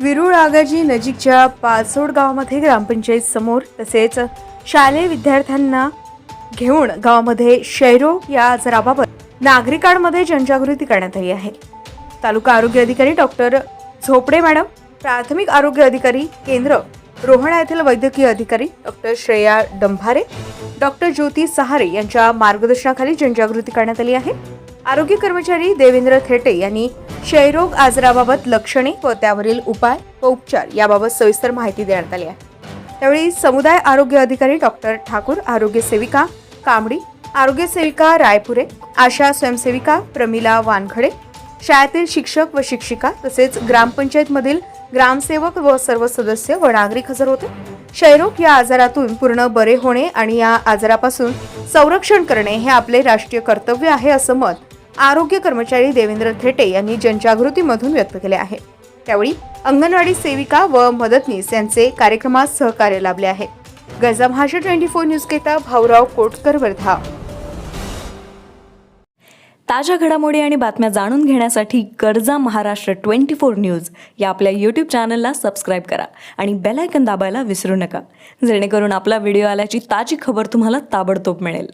विरुळ आगाजी नजीकच्या पाचोड गावामध्ये ग्रामपंचायत समोर तसेच शालेय विद्यार्थ्यांना घेऊन गावामध्ये क्षयरोग या आजाराबाबत नागरिकांमध्ये जनजागृती करण्यात आली आहे. तालुका आरोग्य अधिकारी डॉक्टर झोपडे मॅडम प्राथमिक आरोग्य अधिकारी केंद्र रोहणा येथील वैद्यकीय अधिकारी डॉक्टर श्रेया डंभारे डॉक्टर ज्योती सहारे यांच्या मार्गदर्शनाखाली जनजागृती करण्यात आली आहे. आरोग्य कर्मचारी देवेंद्र थेटे यांनी क्षयरोग आजाराबाबत लक्षणे व त्यावरील उपाय व उपचार याबाबत सविस्तर माहिती देण्यात आली आहे. त्यावेळी समुदाय आरोग्य अधिकारी डॉक्टर ठाकूर आरोग्य सेविका कांबडी आरोग्य सेविका रायपुरे आशा स्वयंसेविका प्रमिला वानखडे शाळेतील शिक्षक व शिक्षिका तसेच ग्रामपंचायतमधील ग्रामसेवक व सर्व सदस्य व नागरिक हजर होते. क्षयरोग या आजारातून पूर्ण बरे होणे आणि या आजारापासून संरक्षण करणे हे आपले राष्ट्रीय कर्तव्य आहे असं मत आरोग्य कर्मचारी देवेंद्र थेटे यांनी जनजागृतीमधून व्यक्त केले आहे. त्यावेळी अंगणवाडी सेविका व मदतनीस यांचे कार्यक्रमात सहकार्य लाभले आहे. गजा भाषा ट्वेंटी फोर न्यूज घेता भाऊराव कोटकर वर्धा. ताज्या घडामोडी आणि बातम्या जाणून घेण्यासाठी गरजा महाराष्ट्र ट्वेंटी फोर न्यूज या आपल्या यूट्यूब चॅनलला सबस्क्राईब करा आणि बेल आयकन दाबायला विसरू नका. जेणेकरून आपला व्हिडिओ आल्याची ताजी खबर तुम्हाला ताबडतोब मिळेल.